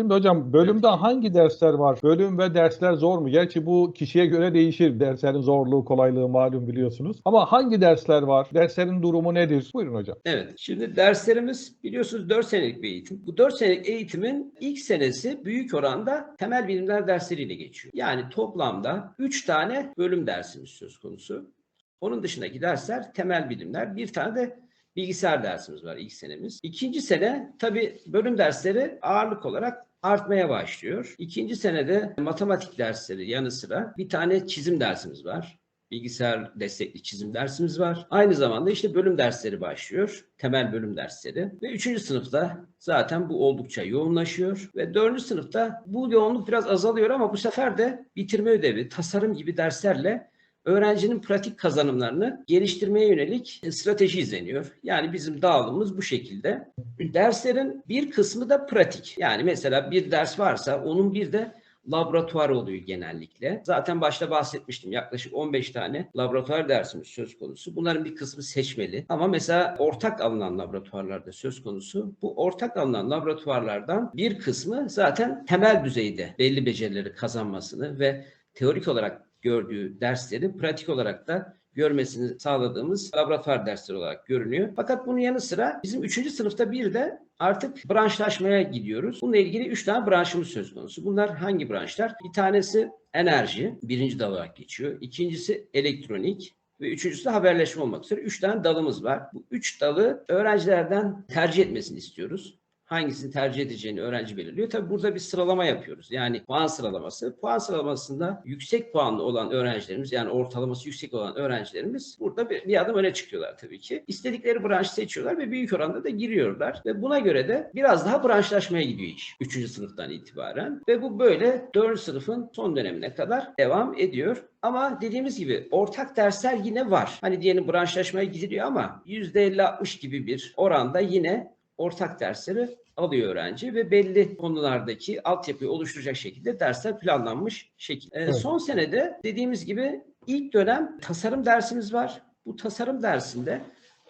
Şimdi hocam bölümde hangi dersler var? Bölüm ve dersler zor mu? Gerçi bu kişiye göre değişir. Derslerin zorluğu, kolaylığı malum biliyorsunuz. Ama hangi dersler var? Derslerin durumu nedir? Buyurun hocam. Evet. Şimdi derslerimiz biliyorsunuz 4 senelik bir eğitim. Bu 4 senelik eğitimin ilk senesi büyük oranda temel bilimler dersleriyle geçiyor. Yani toplamda 3 tane bölüm dersimiz söz konusu. Onun dışındaki dersler temel bilimler. Bir tane de bilgisayar dersimiz var ilk senemiz. İkinci sene tabii bölüm dersleri ağırlık olarak artmaya başlıyor. İkinci senede matematik dersleri yanı sıra bir tane çizim dersimiz var bilgisayar destekli çizim dersimiz var. Aynı zamanda işte bölüm dersleri başlıyor. Temel bölüm dersleri. Ve üçüncü sınıfta zaten bu oldukça yoğunlaşıyor. Ve dördüncü sınıfta bu yoğunluk biraz azalıyor ama bu sefer de bitirme ödevi, tasarım gibi derslerle öğrencinin pratik kazanımlarını geliştirmeye yönelik strateji izleniyor. Yani bizim dağılımımız bu şekilde. Derslerin bir kısmı da pratik. Yani mesela bir ders varsa onun bir de laboratuvar oluyor genellikle. Zaten başta bahsetmiştim. Yaklaşık 15 tane laboratuvar dersimiz söz konusu. Bunların bir kısmı seçmeli. Ama mesela ortak alınan laboratuvarlarda söz konusu. Bu ortak alınan laboratuvarlardan bir kısmı zaten temel düzeyde belli becerileri kazanmasını ve teorik olarak gördüğü dersleri pratik olarak da görmesini sağladığımız laboratuvar dersleri olarak görünüyor. Fakat bunun yanı sıra bizim 3. sınıfta bir de artık branşlaşmaya gidiyoruz. Bununla ilgili 3 tane branşımız söz konusu. Bunlar hangi branşlar? Bir tanesi enerji, birinci dal olarak geçiyor. İkincisi elektronik, ve üçüncüsü de haberleşme olmak üzere. Üç tane dalımız var. Bu üç dalı öğrencilerden tercih etmesini istiyoruz hangisini tercih edeceğini öğrenci belirliyor. Tabi burada bir sıralama yapıyoruz. Yani puan sıralaması. Puan sıralamasında yüksek puanlı olan öğrencilerimiz yani ortalaması yüksek olan öğrencilerimiz burada bir, bir adım öne çıkıyorlar tabii ki. İstedikleri branşı seçiyorlar ve büyük oranda da giriyorlar. Ve buna göre de biraz daha branşlaşmaya gidiyor iş. Üçüncü sınıftan itibaren. Ve bu böyle dördüncü sınıfın son dönemine kadar devam ediyor. Ama dediğimiz gibi ortak dersler yine var. Hani diyelim branşlaşmaya gidiliyor ama %50-60 gibi bir oranda yine ortak dersleri alıyor öğrenci ve belli konulardaki altyapıyı oluşturacak şekilde dersler planlanmış şekilde. Evet. Son senede dediğimiz gibi ilk dönem tasarım dersimiz var. Bu tasarım dersinde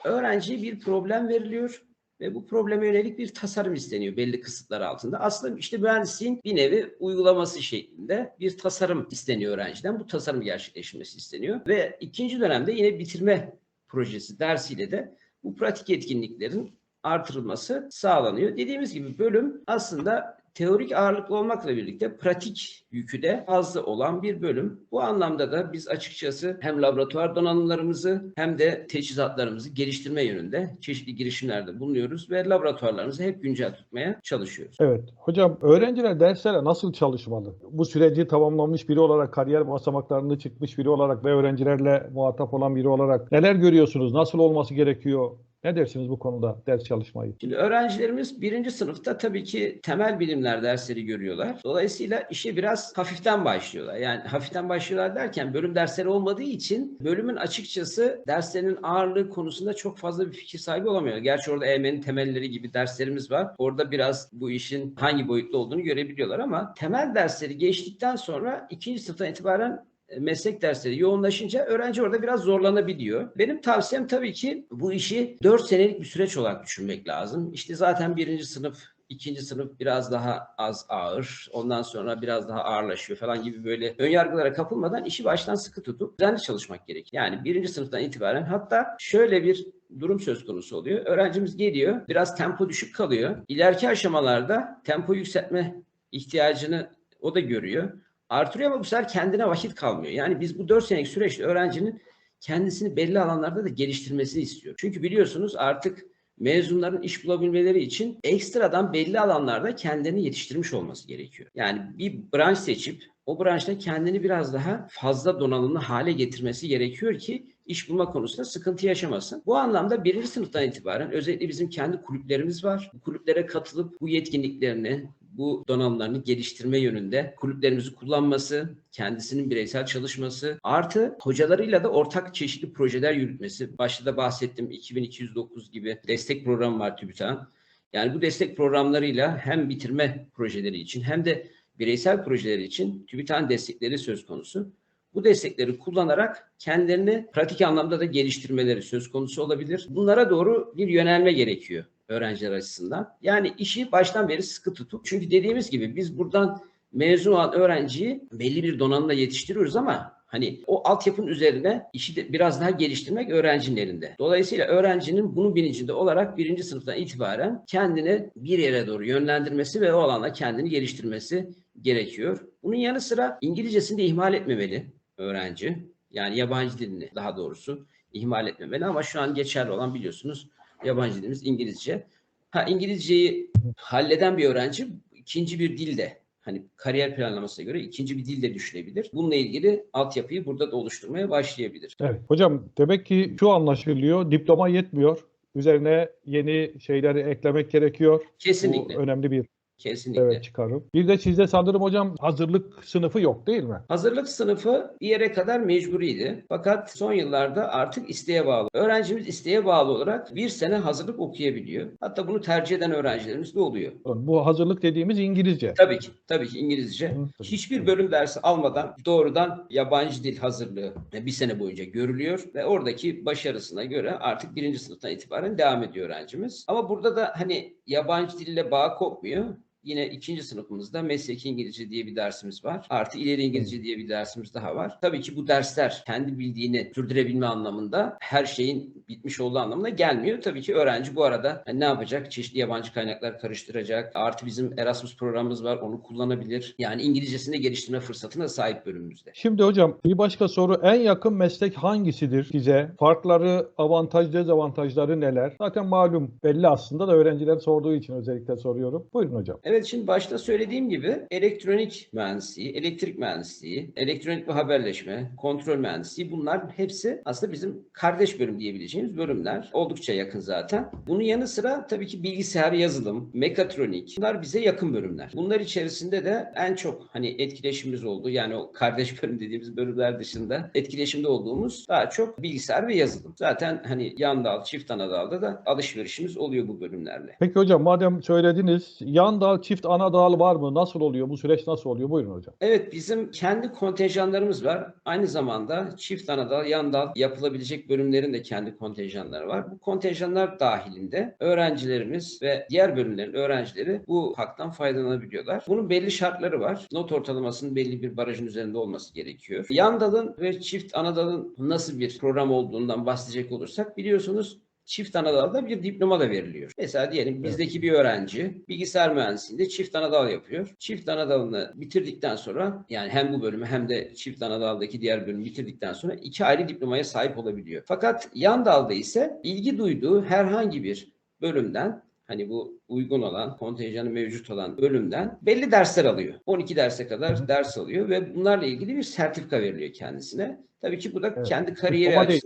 öğrenciye bir problem veriliyor ve bu probleme yönelik bir tasarım isteniyor belli kısıtlar altında. Aslında işte mühendisliğin bir nevi uygulaması şeklinde bir tasarım isteniyor öğrenciden. Bu tasarım gerçekleştirmesi isteniyor ve ikinci dönemde yine bitirme projesi dersiyle de bu pratik etkinliklerin artırılması sağlanıyor. Dediğimiz gibi bölüm aslında teorik ağırlıklı olmakla birlikte pratik yükü de fazla olan bir bölüm. Bu anlamda da biz açıkçası hem laboratuvar donanımlarımızı hem de teçhizatlarımızı geliştirme yönünde çeşitli girişimlerde bulunuyoruz ve laboratuvarlarımızı hep güncel tutmaya çalışıyoruz. Evet. Hocam öğrenciler derslere nasıl çalışmalı? Bu süreci tamamlamış biri olarak, kariyer basamaklarını çıkmış biri olarak ve öğrencilerle muhatap olan biri olarak neler görüyorsunuz? Nasıl olması gerekiyor? Ne dersiniz bu konuda ders çalışmayı? Şimdi öğrencilerimiz birinci sınıfta tabii ki temel bilimler dersleri görüyorlar. Dolayısıyla işe biraz hafiften başlıyorlar. Yani hafiften başlıyorlar derken bölüm dersleri olmadığı için bölümün açıkçası derslerinin ağırlığı konusunda çok fazla bir fikir sahibi olamıyor. Gerçi orada EM'nin temelleri gibi derslerimiz var. Orada biraz bu işin hangi boyutlu olduğunu görebiliyorlar ama temel dersleri geçtikten sonra ikinci sınıftan itibaren meslek dersleri yoğunlaşınca öğrenci orada biraz zorlanabiliyor. Benim tavsiyem tabii ki bu işi 4 senelik bir süreç olarak düşünmek lazım. İşte zaten birinci sınıf ikinci sınıf biraz daha az ağır, ondan sonra biraz daha ağırlaşıyor falan gibi böyle ön yargılara kapılmadan işi baştan sıkı tutup düzenli çalışmak gerek. Yani birinci sınıftan itibaren hatta şöyle bir durum söz konusu oluyor. Öğrencimiz geliyor, biraz tempo düşük kalıyor. İleriki aşamalarda tempo yükseltme ihtiyacını o da görüyor artırıyor ama bu sefer kendine vakit kalmıyor. Yani biz bu 4 senelik süreçte öğrencinin kendisini belli alanlarda da geliştirmesini istiyor. Çünkü biliyorsunuz artık mezunların iş bulabilmeleri için ekstradan belli alanlarda kendini yetiştirmiş olması gerekiyor. Yani bir branş seçip o branşta kendini biraz daha fazla donanımlı hale getirmesi gerekiyor ki iş bulma konusunda sıkıntı yaşamasın. Bu anlamda birinci sınıftan itibaren özellikle bizim kendi kulüplerimiz var. Bu kulüplere katılıp bu yetkinliklerini, bu donanımlarını geliştirme yönünde kulüplerimizi kullanması, kendisinin bireysel çalışması, artı hocalarıyla da ortak çeşitli projeler yürütmesi. Başta da bahsettim 2209 gibi destek programı var TÜBİTAK'ın. Yani bu destek programlarıyla hem bitirme projeleri için hem de bireysel projeleri için TÜBİTAK'ın destekleri söz konusu. Bu destekleri kullanarak kendilerini pratik anlamda da geliştirmeleri söz konusu olabilir. Bunlara doğru bir yönelme gerekiyor öğrenciler açısından. Yani işi baştan beri sıkı tutup çünkü dediğimiz gibi biz buradan mezun olan öğrenciyi belli bir donanımla yetiştiriyoruz ama hani o altyapının üzerine işi de biraz daha geliştirmek öğrencinin elinde. Dolayısıyla öğrencinin bunun bilincinde olarak birinci sınıftan itibaren kendini bir yere doğru yönlendirmesi ve o alanda kendini geliştirmesi gerekiyor. Bunun yanı sıra İngilizcesini de ihmal etmemeli öğrenci. Yani yabancı dilini daha doğrusu ihmal etmemeli ama şu an geçerli olan biliyorsunuz yabancı dilimiz İngilizce. Ha İngilizceyi halleden bir öğrenci ikinci bir dilde hani kariyer planlamasına göre ikinci bir dilde düşünebilir. Bununla ilgili altyapıyı burada da oluşturmaya başlayabilir. Evet. Hocam demek ki şu anlaşılıyor. Diploma yetmiyor. Üzerine yeni şeyleri eklemek gerekiyor. Kesinlikle. Bu önemli bir Kesinlikle. evet, çıkarım. Bir de sizde sanırım hocam hazırlık sınıfı yok değil mi? Hazırlık sınıfı bir yere kadar mecburiydi. Fakat son yıllarda artık isteğe bağlı. Öğrencimiz isteğe bağlı olarak bir sene hazırlık okuyabiliyor. Hatta bunu tercih eden öğrencilerimiz de oluyor. Bu hazırlık dediğimiz İngilizce. Tabii ki, tabii ki İngilizce. Hı, tabii. Hiçbir bölüm dersi almadan doğrudan yabancı dil hazırlığı bir sene boyunca görülüyor ve oradaki başarısına göre artık birinci sınıftan itibaren devam ediyor öğrencimiz. Ama burada da hani yabancı dille bağ kopmuyor. Yine ikinci sınıfımızda mesleki İngilizce diye bir dersimiz var. Artı ileri İngilizce diye bir dersimiz daha var. Tabii ki bu dersler kendi bildiğini sürdürebilme anlamında her şeyin bitmiş olduğu anlamına gelmiyor. Tabii ki öğrenci bu arada hani ne yapacak? Çeşitli yabancı kaynaklar karıştıracak. Artı bizim Erasmus programımız var. Onu kullanabilir. Yani İngilizcesini geliştirme fırsatına sahip bölümümüzde. Şimdi hocam bir başka soru en yakın meslek hangisidir size? Farkları, avantaj, dezavantajları neler? Zaten malum belli aslında da öğrenciler sorduğu için özellikle soruyorum. Buyurun hocam. Evet şimdi başta söylediğim gibi elektronik mühendisliği, elektrik mühendisliği, elektronik ve haberleşme, kontrol mühendisliği bunlar hepsi aslında bizim kardeş bölüm diyebileceğimiz bölümler. Oldukça yakın zaten. Bunun yanı sıra tabii ki bilgisayar yazılım, mekatronik bunlar bize yakın bölümler. Bunlar içerisinde de en çok hani etkileşimimiz olduğu yani o kardeş bölüm dediğimiz bölümler dışında etkileşimde olduğumuz daha çok bilgisayar ve yazılım. Zaten hani yan dal, çift ana dalda da alışverişimiz oluyor bu bölümlerle. Peki hocam madem söylediniz yan dal çift ana dal var mı? Nasıl oluyor? Bu süreç nasıl oluyor? Buyurun hocam. Evet bizim kendi kontenjanlarımız var. Aynı zamanda çift ana dal, yan dal yapılabilecek bölümlerin de kendi kontenjanları var. Bu kontenjanlar dahilinde öğrencilerimiz ve diğer bölümlerin öğrencileri bu haktan faydalanabiliyorlar. Bunun belli şartları var. Not ortalamasının belli bir barajın üzerinde olması gerekiyor. Yan dalın ve çift ana dalın nasıl bir program olduğundan bahsedecek olursak biliyorsunuz çift anadalda bir diploma da veriliyor. Mesela diyelim bizdeki bir öğrenci bilgisayar mühendisliğinde çift anadal yapıyor. Çift anadalını bitirdikten sonra yani hem bu bölümü hem de çift anadaldaki diğer bölümü bitirdikten sonra iki ayrı diplomaya sahip olabiliyor. Fakat yan dalda ise ilgi duyduğu herhangi bir bölümden hani bu uygun olan, kontenjanı mevcut olan bölümden belli dersler alıyor. 12 derse kadar ders alıyor ve bunlarla ilgili bir sertifika veriliyor kendisine. Tabii ki bu da Evet. kendi kariyeri Diploma değil.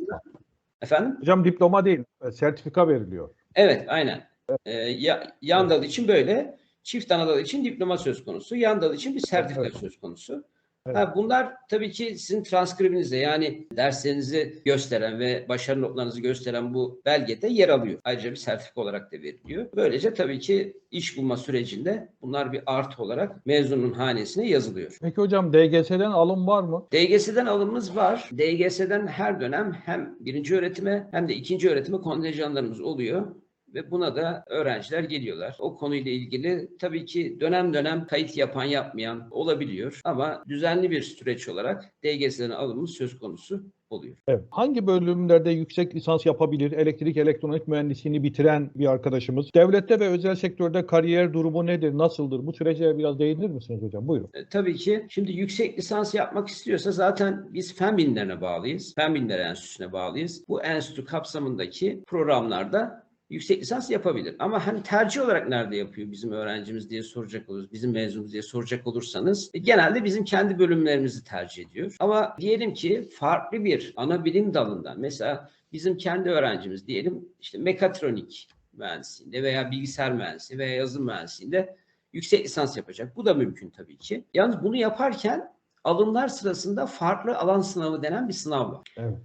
Efendim? Hocam diploma değil, e, sertifika veriliyor. Evet, aynen. Ee, ya, yan dal için böyle, çift ana dal için diploma söz konusu, yan dal için bir sertifika Evet. söz konusu. Evet. Ha, bunlar tabii ki sizin transkribinizde yani derslerinizi gösteren ve başarı notlarınızı gösteren bu belgede yer alıyor. Ayrıca bir sertifika olarak da veriliyor. Böylece tabii ki iş bulma sürecinde bunlar bir artı olarak mezunun hanesine yazılıyor. Peki hocam DGS'den alım var mı? DGS'den alımımız var. DGS'den her dönem hem birinci öğretime hem de ikinci öğretime kontenjanlarımız oluyor. Ve buna da öğrenciler geliyorlar. O konuyla ilgili tabii ki dönem dönem kayıt yapan yapmayan olabiliyor. Ama düzenli bir süreç olarak DGS'den alımımız söz konusu oluyor. Evet. Hangi bölümlerde yüksek lisans yapabilir? Elektrik elektronik mühendisliğini bitiren bir arkadaşımız. Devlette ve özel sektörde kariyer durumu nedir? Nasıldır? Bu sürece biraz değinir misiniz hocam? Buyurun. E, tabii ki şimdi yüksek lisans yapmak istiyorsa zaten biz fen bilimlerine bağlıyız. Fen bilimleri enstitüsüne bağlıyız. Bu enstitü kapsamındaki programlarda yüksek lisans yapabilir. Ama hani tercih olarak nerede yapıyor bizim öğrencimiz diye soracak oluruz, bizim mezunumuz diye soracak olursanız e, genelde bizim kendi bölümlerimizi tercih ediyor. Ama diyelim ki farklı bir ana bilim dalından mesela bizim kendi öğrencimiz diyelim işte mekatronik mühendisliğinde veya bilgisayar mühendisliği veya yazılım mühendisliğinde yüksek lisans yapacak. Bu da mümkün tabii ki. Yalnız bunu yaparken alımlar sırasında farklı alan sınavı denen bir sınav var. Evet.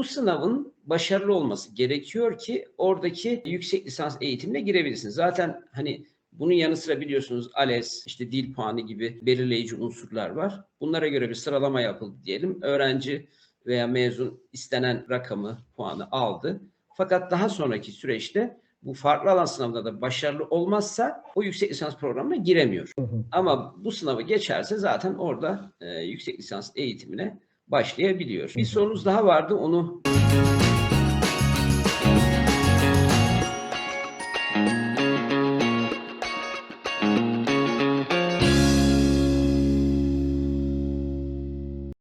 Bu sınavın başarılı olması gerekiyor ki oradaki yüksek lisans eğitimine girebilirsiniz. Zaten hani bunun yanı sıra biliyorsunuz ALES, işte dil puanı gibi belirleyici unsurlar var. Bunlara göre bir sıralama yapıldı diyelim. Öğrenci veya mezun istenen rakamı, puanı aldı. Fakat daha sonraki süreçte bu farklı alan sınavında da başarılı olmazsa o yüksek lisans programına giremiyor. Hı hı. Ama bu sınavı geçerse zaten orada e, yüksek lisans eğitimine başlayabiliyor. Bir sorunuz daha vardı onu